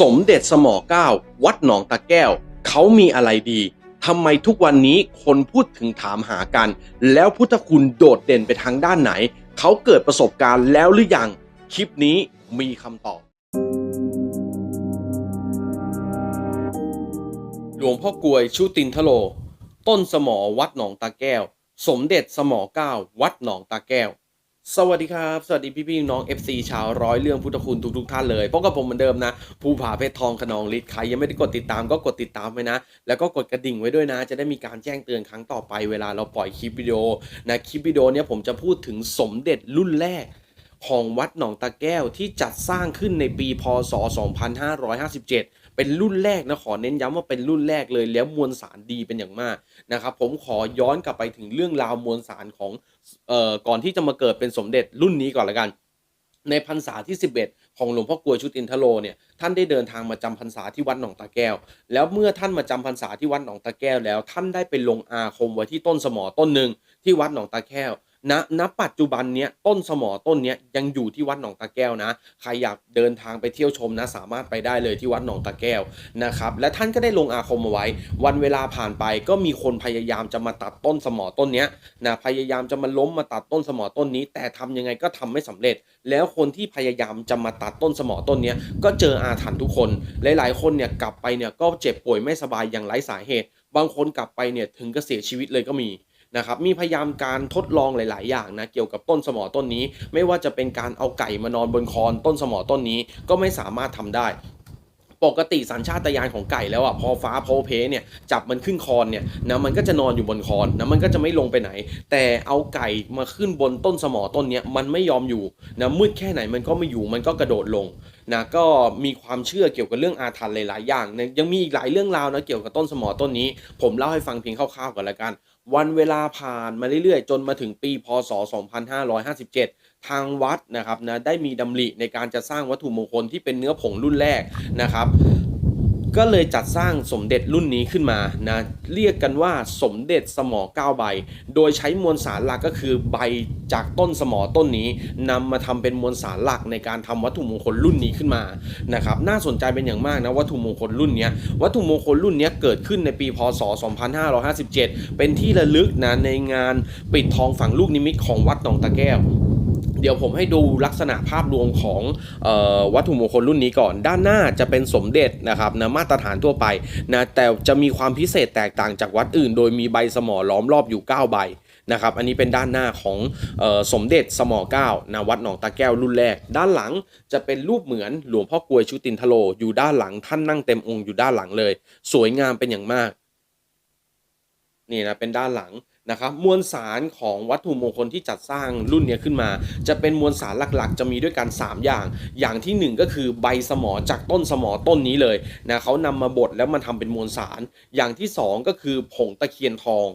สมเด็จสมอเก้าวัดหนองตะแก้ว เขามีอะไรดีทำไมทุกวันนี้คนพูดถึงถามหากัน แล้วพุทธคุณโดดเด่นไปทางด้านไหน เขาเกิดประสบการณ์แล้วหรือยัง คลิปนี้มีคำตอบ หลวงพ่อกลวยชุตินทโล ต้นสมอวัดหนองตาแก้ว สมเด็จสมอเก้าวัดหนองตาแก้ว สวัสดีครับ สวัสดีพี่พี่ๆน้อง FC ชาวร้อยเรื่องพุทธคุณทุกทุกๆท่านเลยพบกับผมเหมือนเดิมนะ ภูผาเพชรทองขนองฤทธิ์ใครยังไม่ได้กดติดตามก็กดติดตามไว้นะ แล้วก็กดกระดิ่งไว้ด้วยนะ จะได้มีการแจ้งเตือนครั้งต่อไปเวลาเราปล่อยคลิปวิดีโอนะคลิปวิดีโอเนี้ยผมจะพูดถึงสมเด็จรุ่นแรกของวัดหนองตาแก้วที่จัดสร้างขึ้นในปีพศ 2557 เป็นรุ่นแรกนะขอเน้นย้ำว่าเป็นรุ่นแรกเลยแล้วมวลสารดีเป็นอย่างมากนะครับผมขอย้อนกลับไปถึงเรื่องราวมวลสารของเอ่อก่อนที่จะมาเกิดเป็นสมเด็จรุ่นนี้ก่อนละกัน ในพรรษาที่ 11 ของหลวงพ่อกลวยชุตินทโลเนี่ยท่านได้เดินทางมาจำพรรษาที่วัดหนองตาแก้ว แล้วเมื่อท่านมาจำพรรษาที่วัดหนองตาแก้วแล้ว ท่านได้ไปลงอาคมไว้ที่ต้นสมอต้นหนึ่งที่วัดหนองตาแก้ว ณณปัจจุบันเนี้ยต้นสมอต้นเนี้ยยังอยู่ที่วัดหนองตาแก้วนะ ใครอยากเดินทางไปเที่ยวชมนะ สามารถไปได้เลยที่วัดหนองตาแก้วนะครับ และท่านก็ได้ลงอาคมเอาไว้ วันเวลาผ่านไปก็มีคนพยายามจะมาตัดต้นสมอต้นเนี้ยนะพยายามจะมาล้มมาตัดต้นสมอต้นนี้ แต่ทำยังไงก็ทำไม่สำเร็จ แล้วคนที่พยายามจะมาตัดต้นสมอต้นเนี้ยก็เจออาถรรพ์ทุกคนหลายๆ คนเนี่ยกลับไปเนี่ยก็เจ็บป่วยไม่สบายอย่างไร้สาเหตุ บางคนกลับไปเนี่ยถึงก็เสียชีวิตเลยก็มี นะครับมีพยายามการทดลองหลาย ๆ อย่างนะเกี่ยวกับต้นสมอต้นนี้ ไม่ว่าจะเป็นการเอาไก่มานอนบนคอนต้นสมอต้นนี้ก็ไม่สามารถทำได้ปกติสัญชาตญาณของไก่แล้วอะพอฟ้าโพเพเนี่ยจับมันขึ้นคอนเนี่ยนะมันก็จะนอนอยู่บนคอนนะมันก็จะไม่ลงไปไหน แต่เอาไก่มาขึ้นบนต้นสมอต้นเนี้ยมันไม่ยอมอยู่นะมืดแค่ไหนมันก็ไม่อยู่มันก็กระโดดลงนะก็มีความเชื่อเกี่ยวกับเรื่องอาถรรพ์หลายๆอย่างนะยังมีอีกหลายเรื่องราวนะเกี่ยวกับต้นสมอต้นนี้ ผมเล่าให้ฟังเพียงคร่าวๆก่อนละกัน วันเวลาผ่านมาเรื่อยๆ จนมาถึงปีพศ 2557 ทางวัดนะครับนะได้มีดำริในการจะสร้างวัตถุมงคลที่เป็นเนื้อผงรุ่นแรกนะครับ ก็เลยจัดสร้างสมเด็จรุ่นนี้ขึ้นมานะเรียกกันว่าสมเด็จสมอ9ใบ โดยใช้มวลสารหลักก็คือใบจากต้นสมอต้นนี้นำมาทำเป็นมวลสารหลักในการทำวัตถุมงคลรุ่นนี้ขึ้นมานะครับน่าสนใจเป็นอย่างมากนะวัตถุมงคลรุ่นนี้วัตถุมงคลรุ่นนี้เกิดขึ้นในปีพศ 2557 เป็นที่ระลึกนะในงานปิดทองฝังลูกนิมิตของวัดหนองตะแก้ว เดี๋ยวผมให้ดูลักษณะภาพรวมของออวัตถุมงคลรุ่นนี้ก่อน ด้านหน้าจะเป็นสมเด็จนะครับนะมาตรฐานทั่วไปนะแต่จะมีความพิเศษแตกต่างจากวัดอื่น โดยมีใบสมอล้อมรอบอยู่ 9 ใบนะครับอันนี้เป็นด้านหน้าของออสมเด็จสมอ9นะวัดหนองตาแก้วรุ่นแรก ด้านหลังจะเป็นรูปเหมือนหลวงพ่อกลวยชุตินทโลอยู่ด้านหลังท่านนั่งเต็มองค์อยู่ด้านหลังเลย สวยงามเป็นอย่างมากนี่นะเป็นด้านหลัง นะครับมวลสารของวัตถุมงคลที่จัดสร้างรุ่นนี้ขึ้นมา จะเป็นมวลสารหลักๆ จะมีด้วยกัน 3 อย่าง อย่างทีหนึ่1 ก็คือใบสมอจากต้นสมอต้นนี้เลยนะเขานำมาบดแล้วมันทำเป็นมวลสาร อย่างที่ 2 ก็คือผงตะเคียนทอง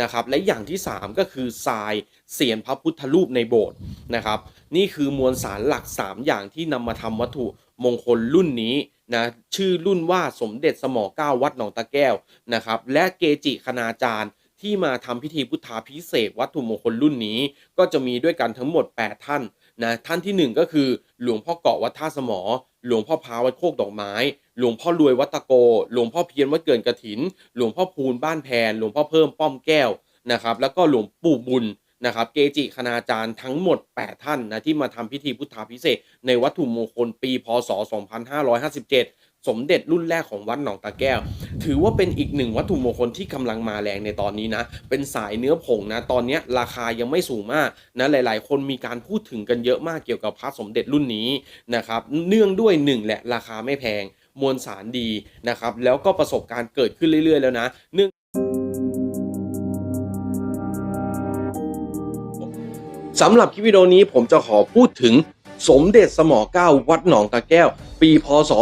นะครับและอย่างที่ 3 ก็คือทรายเสียนพระพุทธรูปในโบสถ์นะครับ นี่คือมวลสารหลัก 3 อย่างที่นำมาทำวัตถุมงคลรุ่นนี้นะชื่อรุ่นว่าสมเด็จสมอเก้าวัดหนองตะแก้วนะครับและเกจิคณาจารย์ ที่มาทำพิธีพุทธาพิเศษวัตถุมงคลรุ่นนี้ ก็จะมีด้วยกันทั้งหมด 8 ท่านนะท่านที่ 1 ก็คือ หลวงพ่อเกาะวัดท่าสมอ หลวงพ่อพาวัดโคกดอกไม้ หลวงพ่อรวยวัดตะโก หลวงพ่อเพียรวัดเกินกระถิน หลวงพ่อพูนบ้านแพน หลวงพ่อเพิ่มป้อมแก้วนะครับแล้วก็หลวงปู่บุญ นะครับเกจิคณาจารย์ทั้งหมด 8 ท่านนะที่มาทำพิธีพุทธาพิเศษ ในวัตถุมงคลปีพศ 2557 สมเด็จรุ่นแรกของวัดหนองตาแก้ว ถือว่าเป็นอีกหนึ่งวัตถุมงคลที่กำลังมาแรงในตอนนี้นะ เป็นสายเนื้อผงนะ ตอนนี้ราคายังไม่สูงมากนะหลาย ๆ คนมีการพูดถึงกันเยอะมากเกี่ยวกับพระสมเด็จรุ่นนี้นะครับเนื่องด้วยหนึ่งแหละราคาไม่แพงมวลสารดีนะครับแล้วก็ประสบการณ์เกิดขึ้นเรื่อย ๆ แล้วนะเนื่อง สำหรับคลิปวิดีโอนี้ผมจะขอพูดถึงสมเด็จสมอเก้าวัดหนองตาแก้ว ปีพศ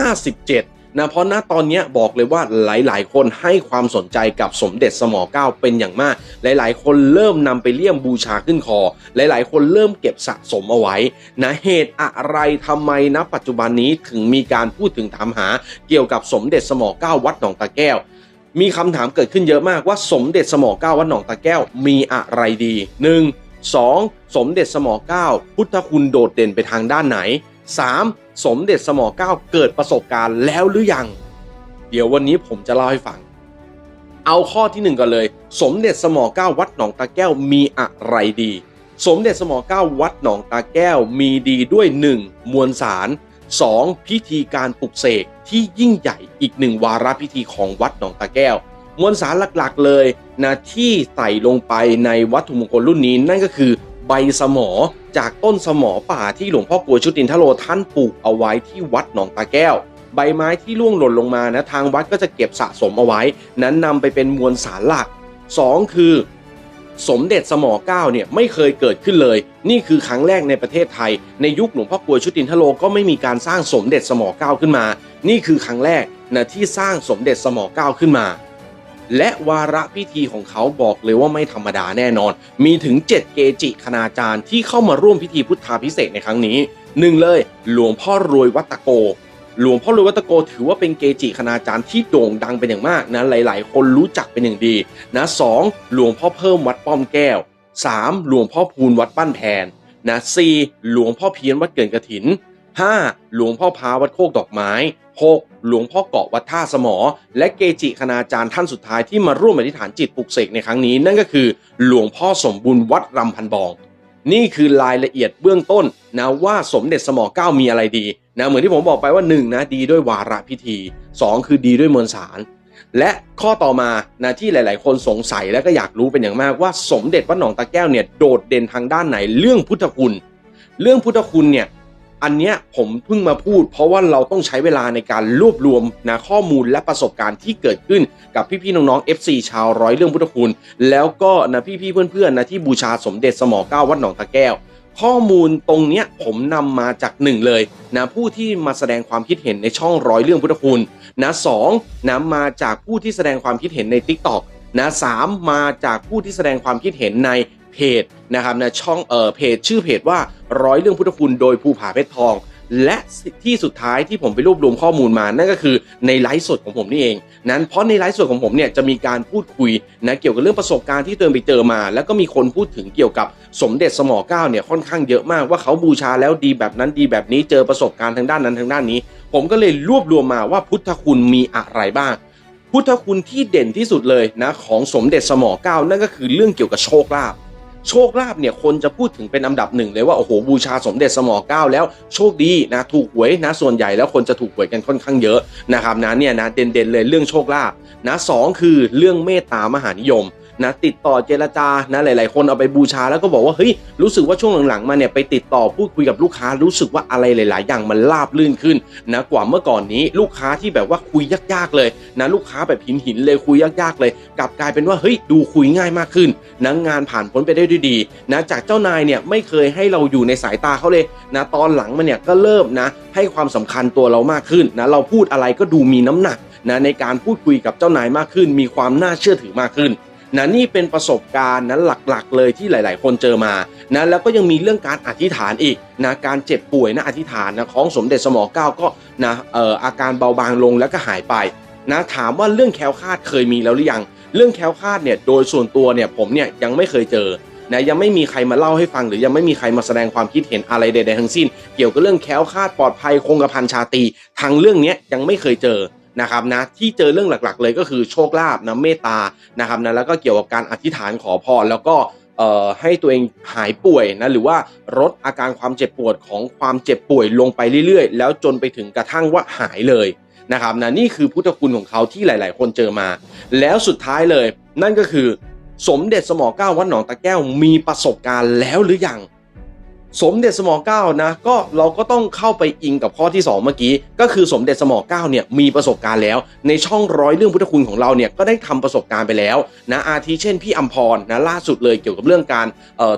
2557 นะเพราะณตอนนี้บอกเลยว่าหลาย ๆ คนให้ความสนใจกับสมเด็จสมอเก้าเป็นอย่างมาก หลาย ๆ คนเริ่มนำไปเลี่ยมบูชาขึ้นคอ หลาย ๆ คนเริ่มเก็บสะสมเอาไว้ นะเหตุอะไรทำไมณปัจจุบันนี้ถึงมีการพูดถึงถามหาเกี่ยวกับสมเด็จสมอเก้าวัดหนองตาแก้ว มีคำถามเกิดขึ้นเยอะมากว่าสมเด็จสมอเก้าวัดหนองตะแก้วมีอะไรดี 1. 2. สมเด็จสมอเก้าพุทธคุณโดดเด่นไปทางด้านไหน 3. สมเด็จสมอเก้าเกิดประสบการณ์แล้วหรือยัง เดี๋ยววันนี้ผมจะเล่าให้ฟัง เอาข้อที่หนึ่งก่อนเลย สมเด็จสมอเก้าวัดหนองตาแก้วมีอะไรดี สมเด็จสมอเก้าวัดหนองตาแก้วมีดีด้วย 1. มวลสาร 2. พิธีการปลุกเสกที่ยิ่งใหญ่อีกหนึ่งวาระพิธีของวัดหนองตาแก้ว มวลสารหลักๆเลยนะที่ใส่ลงไปในวัตถุมงคลรุ่นนี้นั่นก็คือ ใบสมอจากต้นสมอป่าที่หลวงพ่อกลวชุตินทโลท่านปลูกเอาไว้ที่วัดหนองตาแก้ว ใบไม้ที่ร่วงหล่นลงมานะทางวัดก็จะเก็บสะสมเอาไว้ นั้นนำไปเป็นมวลสารหลัก 2 คือ สมเด็จสมอเก้าเนี่ยไม่เคยเกิดขึ้นเลย นี่คือครั้งแรกในประเทศไทย ในยุคหลวงพ่อกลวยชุตินทโลก็ไม่มีการสร้างสมเด็จสมอเก้าขึ้นมา นี่คือครั้งแรกนะที่สร้างสมเด็จสมอเก้าขึ้นมา และวาระพิธีของเขาบอกเลยว่าไม่ธรรมดาแน่นอน มีถึง 7 เกจิคณาจารย์ที่เข้ามาร่วมพิธีพุทธาพิเศษในครั้งนี้หนึ่งเลยหลวงพ่อรวยวัตโก หลวงพ่อรวยวัตโกถือว่าเป็นเกจิคณาจารย์ที่โด่งดังเป็นอย่างมากนะหลาย ๆ คนรู้จักเป็นอย่างดีนะสองหลวงพ่อเพิ่มวัดป้อมแก้ว 3. หลวงพ่อพูนวัดบ้านแพนนะสี่หลวงพ่อเพี้ยนวัดเกินกระถิน 5. หลวงพ่อพาวัดโคกดอกไม้ 6. หลวงพ่อเกาะวัดท่าสมอ และเกจิคณาจารย์ท่านสุดท้ายที่มาร่วมอธิษฐานจิตปลุกเสกในครั้งนี้ นั่นก็คือหลวงพ่อสมบูรณ์วัดรำพันบอง นี่คือรายละเอียดเบื้องต้นนะว่าสมเด็จสมอเก้ามีอะไรดีนะเหมือนที่ผมบอกไปว่า1นะดีด้วยวาระพิธี 2 คือดีด้วยมวลสาร และข้อต่อมานะที่หลาย ๆ คนสงสัยและก็อยากรู้เป็นอย่างมากว่าสมเด็จวัดหนองตะแก้วเนี่ยโดดเด่นทางด้านไหนเรื่องพุทธคุณ เรื่องพุทธคุณเนี่ย อันเนี้ยผมเพิ่งมาพูด เพราะว่าเราต้องใช้เวลาในการรวบรวมนะข้อมูลและประสบการณ์ที่เกิดขึ้นกับพี่ๆน้องๆ FC ชาวร้อยเรื่องพุทธคุณ แล้วก็นะพี่ๆเพื่อนๆนะที่บูชาสมเด็จสมอเก้าวัดหนองตะแก้วข้อมูลตรงเนี้ยผมนำมาจากหนึ่งเลยนะผู้ที่มาแสดงความคิดเห็นในช่องร้อยเรื่องพุทธคุณนะสองนะมาจากผู้ที่แสดงความคิดเห็นใน Tik t o อกนะสามมาจากผู้ที่แสดงความคิดเห็นใน เพจนะครับนะช่องเอ่อเพจชื่อเพจว่าร้อยเรื่องพุทธคุณโดยภูผาเพชรทอง และที่สุดท้ายที่ผมไปรวบรวมข้อมูลมานั่นก็คือในไลฟ์สดของผมนี่เอง นั้นเพราะในไลฟ์สดของผมเนี่ยจะมีการพูดคุยนะเกี่ยวกับเรื่องประสบการณ์ที่เติมไปเจอมา แล้วก็มีคนพูดถึงเกี่ยวกับสมเด็จสมอเก้าเนี่ยค่อนข้างเยอะมากว่าเขาบูชาแล้วดีแบบนั้นดีแบบนี้เจอประสบการณ์ทางด้านนั้นทางด้านนี้ ผมก็เลยรวบรวมมาว่าพุทธคุณมีอะไรบ้างพุทธคุณที่เด่นที่สุดเลยนะของสมเด็จสมอเก้านั่นก็คือเรื่องเกี่ยวกับโชคลาภ โชคลาภเนี่ยคนจะพูดถึงเป็นอันดับหนึ่งเลยว่าโอ้โหบูชาสมเด็จสมอเก้าแล้วโชคดีนะถูกหวยนะส่วนใหญ่แล้วคนจะถูกหวยกันค่อนข้างเยอะนะครับนะเนี่ยนะเด่นๆเลยเรื่องโชคลาภนะสองคือเรื่องเมตตามหานิยม นะติดต่อเจรจานะหลาย ๆ คนเอาไปบูชาแล้วก็บอกว่าเฮ้ยรู้สึกว่าช่วงหลัง ๆ มาเนี่ยไปติดต่อพูดคุยกับลูกค้ารู้สึกว่าอะไรหลาย ๆ อย่างมันราบลื่นขึ้นนะกว่าเมื่อก่อนนี้ลูกค้าที่แบบว่าคุยยาก ๆ เลยนะลูกค้าแบบหินหินเลยคุยยากๆเลยกลับกลายเป็นว่าเฮ้ยดูคุยง่ายมากขึ้นนะงานผ่านพ้นไปได้ด้วยดีนะจากเจ้านายเนี่ยไม่เคยให้เราอยู่ในสายตาเขาเลยนะตอนหลังมันเนี่ยก็เริ่มนะให้ความสำคัญตัวเรามากขึ้นนะเราพูดอะไรก็ดูมีน้ำหนักนะในการพูดคุยกับเจ้านายมากขึ้น มีความน่าเชื่อถือมากขึ้น นะนี่เป็นประสบการณ์นั้นหลักๆ เลยที่หลาย ๆ คนเจอมานะแล้วก็ยังมีเรื่องการอธิษฐานอีกนะการเจ็บป่วยนะอธิษฐานนะของสมเด็จสมอเก้าก็นะเอ่ออาการเบาบางลงแล้วก็หายไปนะถามว่าเรื่องแคล้วคาดเคยมีแล้วหรือยัง เรื่องแคล้วคาดเนี่ยโดยส่วนตัวเนี่ยผมเนี่ยยังไม่เคยเจอนะยังไม่มีใครมาเล่าให้ฟังหรือยังไม่มีใครมาแสดงความคิดเห็นอะไรใดๆทั้งสิ้น เกี่ยวกับเรื่องแคล้วคาดปลอดภัยคงกระพันชาตีทางเรื่องนี้ยังไม่เคยเจอ นะครับนะที่เจอเรื่องหลักๆ เลยก็คือโชคลาภนะเมตตานะครับนะแล้วก็เกี่ยวกับการอธิษฐานขอพรแล้วก็ให้ตัวเองหายป่วยนะหรือว่าลดอาการความเจ็บปวดของความเจ็บป่วยลงไปเรื่อยๆ แล้วจนไปถึงกระทั่งว่าหายเลยนะครับนะนี่คือพุทธคุณของเขาที่หลาย ๆ คนเจอมา แล้วสุดท้ายเลย นั่นก็คือสมเด็จสมอเก้าวัดหนองตะแก้วมีประสบการณ์แล้วหรือยัง สมเด็จสมอเก้านะก็เราก็ต้องเข้าไปอิงกับข้อที่ 2 เมื่อกี้ ก็คือสมเด็จสมอเก้าเนี่ยมีประสบการณ์แล้ว ในช่องร้อยเรื่องพุทธคุณของเราเนี่ยก็ได้ทำประสบการณ์ไปแล้วนะอาทิเช่นพี่อัมพรนะล่าสุดเลยเกี่ยวกับเรื่องการ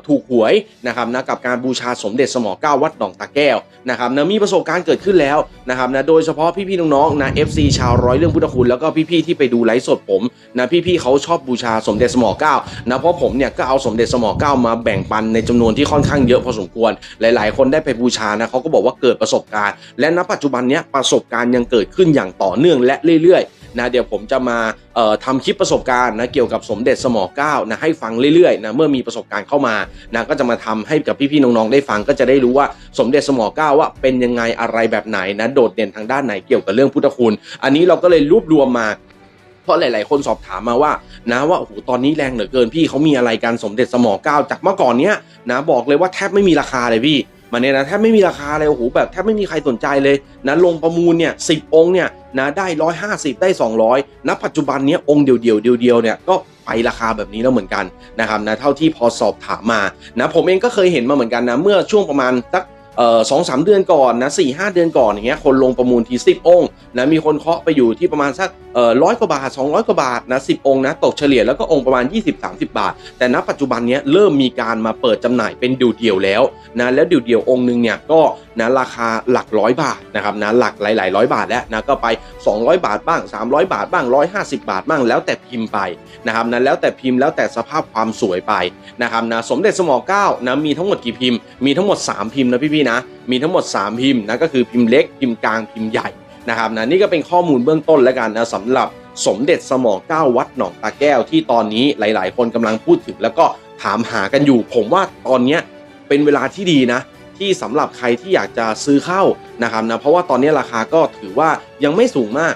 ถูกหวยนะครับนะกับการบูชาสมเด็จสมอเก้าวัดหนองตะแก้วนะครับนะมีประสบการณ์เกิดขึ้นแล้วนะครับนะโดยเฉพาะพี่ๆน้องๆนะ FC ชาวร้อยเรื่องพุทธคุณแล้วก็พี่ๆที่ไปดูไลฟ์สดผมนะพี่ๆเขาชอบบูชาสมเด็จสมอเก้านะเพราะผมเนี่ยก็เอาสมเด็จสมอเก้ามาแบ่งปันในจำนวนที่ค่อนข้างเยอะพอสมควรหลาย ๆ คนได้ไปบูชานะเขาก็บอกว่าเกิดประสบการณ์ และณปัจจุบันนี้ประสบการณ์ยังเกิดขึ้นอย่างต่อเนื่องและเรื่อยๆนะเดี๋ยวผมจะมาเอ่อทำคลิปประสบการณ์นะเกี่ยวกับสมเด็จสมอเก้านะให้ฟังเรื่อยๆนะเมื่อมีประสบการณ์เข้ามานะก็จะมาทำให้กับพี่ๆน้องๆได้ฟังก็จะได้รู้ว่าสมเด็จสมอเก้าว่าเป็นยังไงอะไรแบบไหนนะโดดเด่นทางด้านไหนเกี่ยวกับเรื่องพุทธคุณ อันนี้เราก็เลยรวบรวมมา เพราะหลาย ๆ คนสอบถามมาว่า นะว่าโอ้โหตอนนี้แรงเหลือเกินพี่เขามีอะไรกันสมเด็จสมอเก้าจากเมื่อก่อนเนี้ยนะบอกเลยว่าแทบไม่มีราคาเลยพี่มันเนี่ยนะแทบไม่มีราคาเลยโอ้โหแบบแทบไม่มีใครสนใจเลยนะลงประมูลเนี่ยสิบองค์เนี่ยนะได้ร้อยห้าสิบได้สองร้อยณปัจจุบันเนี้ยองค์เดียวเดียวเดียวเดียวเนี่ยก็ไปราคาแบบนี้แล้วเหมือนกันนะครับนะเท่าที่พอสอบถามมานะผมเองก็เคยเห็นมาเหมือนกันนะเมื่อช่วงประมาณสัก สองสามเดือนก่อนนะสี่ห้าเดือนก่อนอย่างเงี้ยคนลงประมูลทีสิบองค์นะมีคนเคาะไปอยู่ที่ประมาณสักร้อยกว่าบาท 200 กว่าบาทนะสิบองค์นะตกเฉลี่ยแล้วก็องค์ประมาณ 20-30 บาท แต่ณปัจจุบันนี้เริ่มมีการมาเปิดจำหน่ายเป็นเดี่ยวๆแล้วนะแล้วเดี่ยวๆองค์หนึงเนี่ยก็ นะราคาหลักร้อยบาทนะครับนะหลักหลายๆร้อยบาทแล้วนะก็ไป 200 บาทบ้าง 300 บาทบ้าง 150 บาทบ้างแล้วแต่พิมพ์ไปนะครับนะแล้วแต่พิมพ์แล้วแต่สภาพความสวยไปนะครับนะสมเด็จสมอเก้านะมีทั้งหมดกี่พิมพ์มีทั้งหมด 3 พิมพ์นะพี่ๆนะมีทั้งหมด 3 พิมพ์นะก็คือพิมพ์เล็กพิมพ์กลางพิมพ์ใหญ่นะครับนะนี่ก็เป็นข้อมูลเบื้องต้นแล้วกันนะสำหรับสมเด็จสมอเก้าวัดหนองตาแก้วที่ตอนนี้หลาย ๆ คนกำลังพูดถึงแล้วก็ถามหากันอยู่ ผมว่าตอนเนี้ยเป็นเวลาที่ดีนะ ที่สำหรับใครที่อยากจะซื้อเข้านะครับนะเพราะว่าตอนนี้ราคาก็ถือว่ายังไม่สูงมาก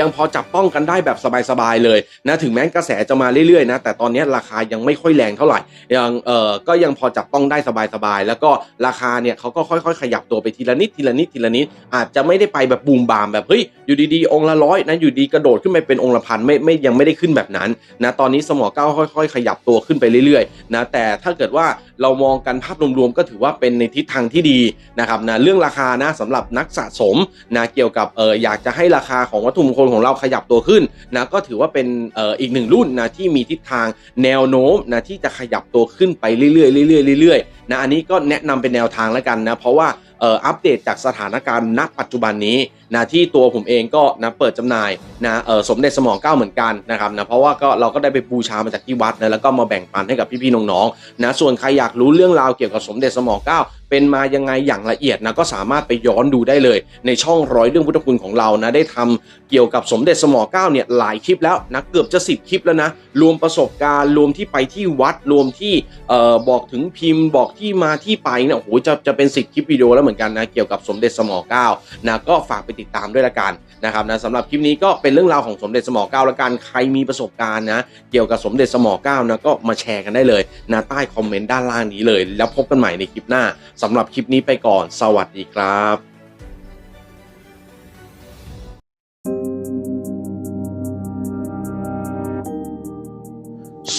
ยังพอจับต้องกันได้แบบสบายๆเลยนะถึงแม้กระแสจะมาเรื่อยๆนะแต่ตอนนี้ราคายังไม่ค่อยแรงเท่าไหร่ยังเออก็ยังพอจับต้องได้สบายๆแล้วก็ราคาเนี่ยเขาก็ค่อยๆ ขยับตัวไปทีละนิดทีละนิดทีละนิดอาจจะไม่ได้ไปแบบบูมบามแบบเฮ้ยอยู่ดีๆองค์ละร้อยนะอยู่ดีกระโดดขึ้นไปเป็นองค์ละพันไม่ไม่ยังไม่ได้ขึ้นแบบนั้นนะตอนนี้สมอเก้าค่อย ๆ ขยับตัวขึ้นไปเรื่อยๆนะแต่ถ้าเกิดว่าเรามองกันภาพรวมๆก็ถือว่าเป็นในทิศทางที่ดีนะครับนะเรื่องราคานะสำหรับนักสะสมนะเกี่ยวกับเอออยากจะให้ราคาของวัตถุมงคลของเราขยับตัวขึ้นนะก็ถือว่าเป็นอ,อ,อีกหนึ่งรุ่นนะที่มีทิศทางแนวโน้มนะที่จะขยับตัวขึ้นไปเรื่อยๆเรื่อยๆเรื่อยๆนะอันนี้ก็แนะนำเป็นแนวทางแล้วกันนะเพราะว่า อ่ออัปเดตจากสถานการณ์ณปัจจุบันนี้นะที่ตัวผมเองก็นะเปิดจำหน่ายนะเออสมเด็จสมองเก้าเหมือนกันนะครับนะเพราะว่าก็เราก็ได้ไปบูชามาจากที่วัดนะแล้วก็มาแบ่งปันให้กับพี่ๆน้องๆนะส่วนใครอยากรู้เรื่องราวเกี่ยวกับสมเด็จสมองเก้าเป็นมายังไงอย่างละเอียดนะก็สามารถไปย้อนดูได้เลย ในช่องร้อยเรื่องพุทธคุณของเรานะได้ทำเกี่ยวกับสมเด็จสมอเก้าเนี่ยหลายคลิปแล้วนะเกือบจะสิบคลิปแล้วนะรวมประสบการณ์รวมที่ไปที่วัดรวมที่เอ่อบอกถึงพิมพ์บอกที่มาที่ไปเนี่ยโอ้โหจะจะเป็นสิบคลิปวิดีโอแล้วเหมือนกันนะเกี่ยวกับสมเด็จสมอเก้านะก็ฝากไปติดตามด้วยละกันนะครับนะสำหรับคลิปนี้ก็เป็นเรื่องราวของสมเด็จสมอเก้าละกันใครมีประสบการณ์นะเกี่ยวกับสมเด็จสมอเก้านะก็มาแชร์กันได้เลยนะใต้คอมเมนต์ด้านล่างนี้เลย แล้วพบกันใหม่ในคลิปหน้าสำหรับคลิปนี้ไปก่อน สวัสดีครับ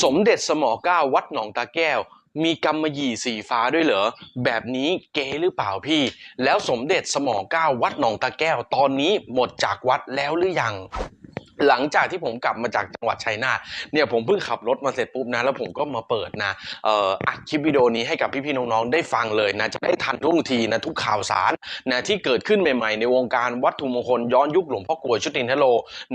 สมเด็จสมอเก้าวัดหนองตาแก้ว มีกำมหยี่สีฟ้าด้วยเหรอ แบบนี้เก๋หรือเปล่าพี่ แล้วสมเด็จสมอเก้าวัดหนองตะแก้วตอนนี้หมดจากวัดแล้วหรือยัง หลังจากที่ผมกลับมาจากจังหวัดชัยนาทเนี่ยผมเพิ่งขับรถมาเสร็จปุ๊บนะ แล้วผมก็มาเปิดนะเอ่ออัดคลิปวิดีโอนี้ให้กับพี่ๆน้องๆได้ฟังเลยนะ จะได้ทันท่วงทีนะทุกข่าวสารนะที่เกิดขึ้นใหม่ๆ ในวงการวัตถุมงคลย้อนยุคหลวงพ่อกลวยชุตินทโล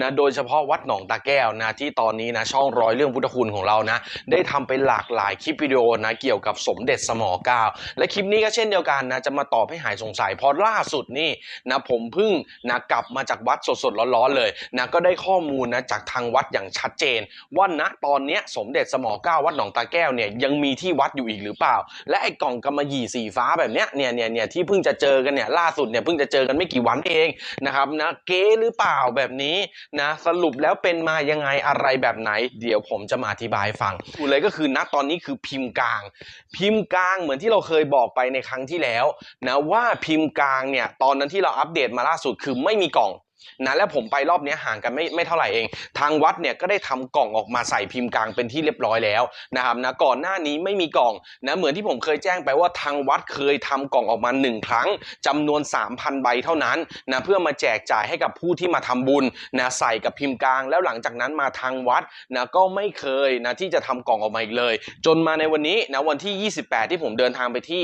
นะโดยเฉพาะวัดหนองตาแก้วนะที่ตอนนี้นะช่องร้อยเรื่องพุทธคุณของเรานะ ได้ทำไปหลากหลายคลิปวิดีโอนะเกี่ยวกับสมเด็จสมอเก้าและคลิปนี้ก็เช่นเดียวกันนะจะมาตอบให้หายสงสัยเพราะล่าสุดนี่นะผมเพิ่งนะกลับมาจากวัดสดๆร้อนๆเลยนะก็ได้ข้อข้อมูลนะจากทางวัดอย่างชัดเจน ว่าณตอนนี้สมเด็จสมอเก้าวัดหนองตาแก้วเนี่ยยังมีที่วัดอยู่อีกหรือเปล่า และไอ้กล่องกำมะหยี่สีฟ้าแบบเนี้ยเนี่ยเนี่ยเนี่ยที่เพิ่งจะเจอกันเนี่ยล่าสุดเนี่ยเพิ่งจะเจอกันไม่กี่วันเองนะครับนะเก๊หรือเปล่าแบบนี้นะสรุปแล้วเป็นมายังไงอะไรแบบไหน เดี๋ยวผมจะมาอธิบายฟังดูเลยก็คือณตอนนี้คือพิมพ์กลาง พิมพ์กลางเหมือนที่เราเคยบอกไปในครั้งที่แล้วนะว่าพิมพ์กลางเนี่ยตอนนั้นที่เราอัปเดตมาล่าสุดคือไม่มีกล่อง นะและผมไปรอบนี้ห่างกันไม่ไม่เท่าไหร่เอง ทางวัดเนี่ยก็ได้ทำกล่องออกมาใส่พิมพ์กลางเป็นที่เรียบร้อยแล้วนะครับนะก่อนหน้านี้ไม่มีกล่องนะเหมือนที่ผมเคยแจ้งไปว่าทางวัดเคยทำกล่องออกมาหนึ่งครั้งจำนวน 3,000 ใบเท่านั้นนะเพื่อมาแจกจ่ายให้กับผู้ที่มาทำบุญนะใส่กับพิมพ์กลาง แล้วหลังจากนั้นมาทางวัดนะก็ไม่เคยนะที่จะทำกล่องออกมาอีกเลย จนมาในวันนี้นะวันที่ 28 ที่ผมเดินทางไปที่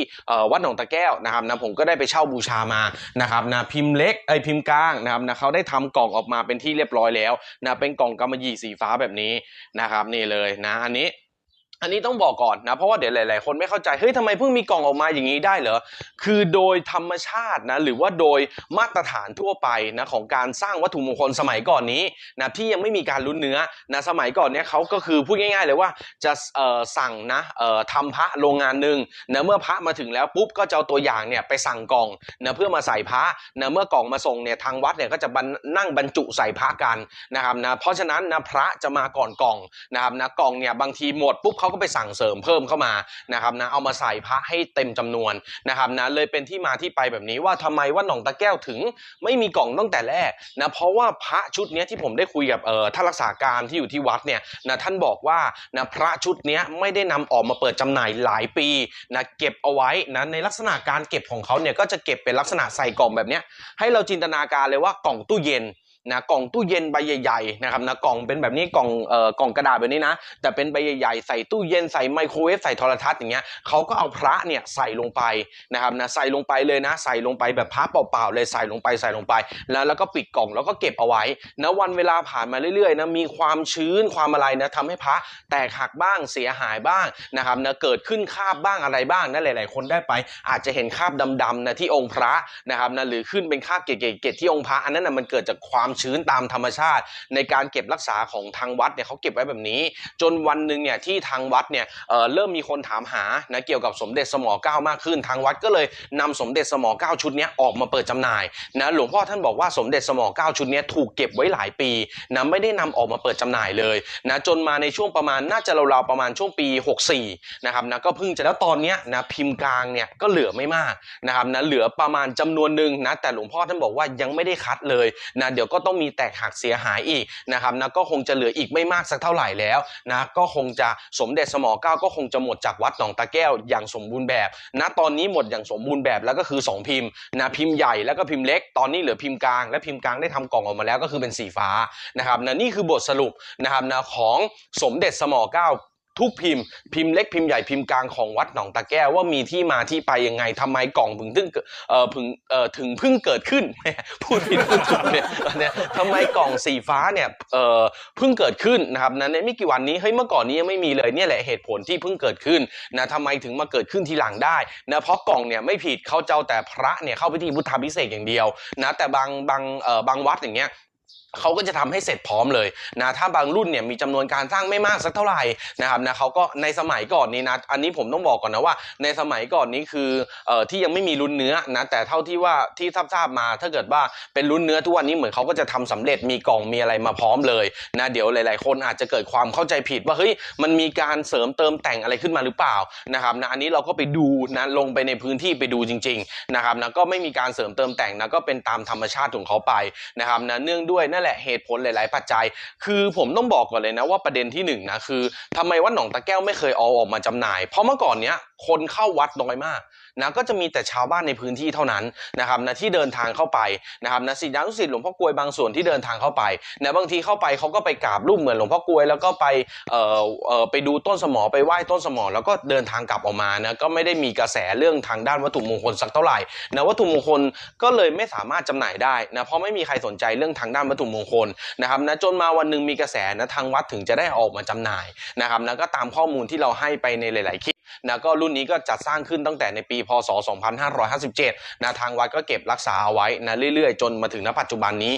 วัดหนองตะแก้วนะครับนะผมก็ได้ไปเช่าบูชามานะครับนะพิมพ์เล็กไอพิมพ์กลางนะครับนะเขาได้ทำกล่องออกมาเป็นที่เรียบร้อยแล้วนะเป็นกล่องกำมะหยี่สีฟ้าแบบนี้นะครับนี่เลยนะอันนี้ อันนี้ต้องบอกก่อนนะ เพราะว่าเดี๋ยวหลาย ๆ คนไม่เข้าใจ เฮ้ยทำไมเพิ่งมีกล่องออกมาอย่างนี้ได้เหรอ คือโดยธรรมชาตินะ หรือว่าโดยมาตรฐานทั่วไปนะของการสร้างวัตถุมงคลสมัยก่อนนี้นะที่ยังไม่มีการลุ้นเนื้อนะสมัยก่อนเนี้ยเขาก็คือพูดง่าย ๆ เลยว่าจะสั่งนะทำพระโรงงานหนึ่งนะเมื่อพระมาถึงแล้วปุ๊บก็จะเอาตัวอย่างเนี่ยไปสั่งกล่องนะเพื่อมาใส่พระนะเมื่อกล่องมาส่งเนี่ยทางวัดเนี่ยก็จะนั่งบรรจุใส่พระกันนะครับนะเพราะฉะนั้นนะพระจะมาก่อนกล่องนะครับนะกล่องเนี่ยบางทีหมดปุ๊บเขาก็ไปสั่งเสริมเพิ่มเข้ามานะครับนะเอามาใส่พระให้เต็มจำนวนนะครับนะเลยเป็นที่มาที่ไปแบบนี้ว่าทำไมว่าหนองตะแก้วถึง ไม่มีกล่องตั้งแต่แรกนะเพราะว่าพระชุดนี้ที่ผมได้คุยกับเอ่อท่านรักษาการที่อยู่ที่วัดเนี่ยนะท่านบอกว่านะพระชุดนี้ไม่ได้นำออกมาเปิดจำหน่ายหลายปีนะเก็บเอาไว้นะในลักษณะการเก็บของเขาเนี่ยก็จะเก็บเป็นลักษณะใส่กล่องแบบนี้ให้เราจินตนาการเลยว่ากล่องตู้เย็น นะกล่องตู้เย็นใบใหญ่ๆนะครับนะกล่องเป็นแบบนี้กล่องเอ่อกล่องกระดาษแบบนี้นะ แต่เป็นใบใหญ่ๆใส่ตู้เย็นใส่ไมโครเวฟใส่โทรทัศน์อย่างเงี้ยเขาก็เอาพระเนี่ยใส่ลงไปนะครับนะใส่ลงไปเลยนะ ใส่ลงไปแบบพระเปล่าๆเลยใส่ลงไปใส่ลงไป แล้วแล้วก็ปิดกล่องแล้วก็เก็บเอาไว้นะวันเวลาผ่านมาเรื่อยๆนะมีความชื้นความอะไรนะทำให้พระแตกหักบ้างเสียหายบ้างนะครับนะเกิดขึ้นคาบบ้างอะไรบ้างนะหลาย ๆ คนได้ไป อาจจะเห็นคาบดำๆนะที่องค์พระนะครับนะหรือขึ้นเป็นคาบเกล็ดๆที่องค์พระอันนั้นนะมันเกิดจากความชื้นตามธรรมชาติ ในการเก็บรักษาของทางวัดเนี่ยเขาเก็บไว้แบบนี้ จนวันหนึ่งเนี่ยที่ทางวัดเนี่ยเเริ่มมีคนถามหานะเกี่ยวกับสมเด็จสมอเก้ามากขึ้น ทางวัดก็เลยนำสมเด็จสมอเก้าชุดนี้ออกมาเปิดจำหน่ายนะหลวงพ่อท่านบอกว่าสมเด็จสมอเก้าชุดนี้ถูกเก็บไว้หลายปีนะไม่ได้นำออกมาเปิดจำหน่ายเลยนะจนมาในช่วงประมาณน่าจะราวๆประมาณช่วงปี 64นะครับนะก็เพิ่งจะแล้วตอนนี้นะพิมพ์กลางเนี่ยก็เหลือไม่มากนะครับนะเหลือประมาณจำนวนหนึ่งนะแต่หลวงพ่อท่านบอกว่ายังไม่ได้คัดเลยนะเดี๋ยวก็ต้องมีแตกหักเสียหายอีกนะครับนะก็คงจะเหลืออีกไม่มากสักเท่าไหร่แล้วนะก็คงจะสมเด็จสมอเก้าก็คงจะหมดจากวัดหนองตะแก้วอย่างสมบูรณ์แบบนะตอนนี้หมดอย่างสมบูรณ์แบบแล้วก็คือสองพิมพ์นะพิมพ์ใหญ่แล้วก็พิมพ์เล็ก ตอนนี้เหลือพิมพ์กลางและพิมพ์กลางได้ทำกล่องออกมาแล้วก็คือเป็นสีฟ้านะครับนะนี่คือบทสรุปนะครับนะของสมเด็จสมอเก้า ทุกพิมพ์พิมพ์เล็กพิมพ์ใหญ่พิมพ์กลางของวัดหนองตะแก้วว่ามีที่มาที่ไปยังไงทำไมกล่องถึงถึงเอ่อถึงเอ่อถึงเพิ่งเกิดขึ้นพูดผิดพูดถูกเนี่ยเนี่ยทำไมกล่องสีฟ้าเนี่ยเอ่อเพิ่งเกิดขึ้นนะครับนะในไม่กี่วันนี้เฮ้ยเมื่อก่อนนี้ยังไม่มีเลยเนี่ยแหละเหตุผลที่เพิ่งเกิดขึ้นนะทำไมถึงมาเกิดขึ้นทีหลังได้นะเพราะกล่องเนี่ยไม่ผิดเขาเจ้าแต่พระเนี่ยเข้าพิธีพุทธาพิเศษอย่างเดียวนะแต่บางบางเอ่อบางวัดอย่างเงี้ย เขาก็จะทำให้เสร็จพร้อมเลยนะถ้าบางรุ่นเนี่ยมีจำนวนการสร้างไม่มากสักเท่าไหร่นะครับนะเขาก็ในสมัยก่อนนี้นะอันนี้ผมต้องบอกก่อนนะว่า ในสมัยก่อนนี้คือเอ่อที่ยังไม่มีรุ่นเนื้อนะแต่เท่าที่ว่าที่ทราบมา ถ้าเกิดว่าเป็นรุ่นเนื้อทุกวันนี้เหมือนเขาก็จะทำสำเร็จมีกล่องมีอะไรมาพร้อมเลยนะเดี๋ยวหลาย ๆ คนอาจจะเกิดความเข้าใจผิดว่าเฮ้ยมันมีการเสริมเติมแต่งอะไรขึ้นมาหรือเปล่านะครับนะอันนี้เราก็ไปดูนะลงไปในพื้นที่ไปดูจริง ๆ นะครับนะก็ไม่มีการเสริมเติมแต่งนะก็เป็นตามธรรมชาติของเขาไปนะครับนะเนื่องด้วยนั่นแหละเหตุผลหลาย ๆ ปัจจัย คือผมต้องบอกก่อนเลยนะว่าประเด็นที่หนึ่งนะคือทำไมวัดหนองตะแก้วไม่เคยเอาออกมาจำหน่าย เพราะเมื่อก่อนเนี้ยคนเข้าวัดน้อยมาก นะก็จะมีแต่ชาวบ้านในพื้นที่เท่านั้นนะครับนะที่เดินทางเข้าไปนะครับนะศิษยานุศิษย์หลวงพ่อกลวยบางส่วนที่เดินทางเข้าไปนะบางทีเข้าไปเขาก็ไปกราบรูปเหมือนหลวงพ่อกลวย แล้วก็ไปเอ่อเอ่อไปดูต้นสมอไปไหว้ต้นสมอแล้วก็เดินทางกลับออกมานะก็ไม่ได้มีกระแสเรื่องทางด้านวัตถุมงคลสักเท่าไหร่นะวัตถุมงคลก็เลยไม่สามารถจำหน่ายได้นะเพราะไม่มีใครสนใจเรื่องทางด้านวัตถุมงคลนะครับนะจนมาวันหนึ่งมีกระแสนะทางวัดถึงจะได้ออกมาจำหน่ายนะครับนะก็ตามข้อมูลที่เราให้ไปในหลายๆคลิป นะก็รุ่นนี้ก็จัดสร้างขึ้นตั้งแต่ในปี พศ 2557นะทางวัดก็เก็บรักษาเอาไว้นะเรื่อยๆ จนมาถึงณปัจจุบันนี้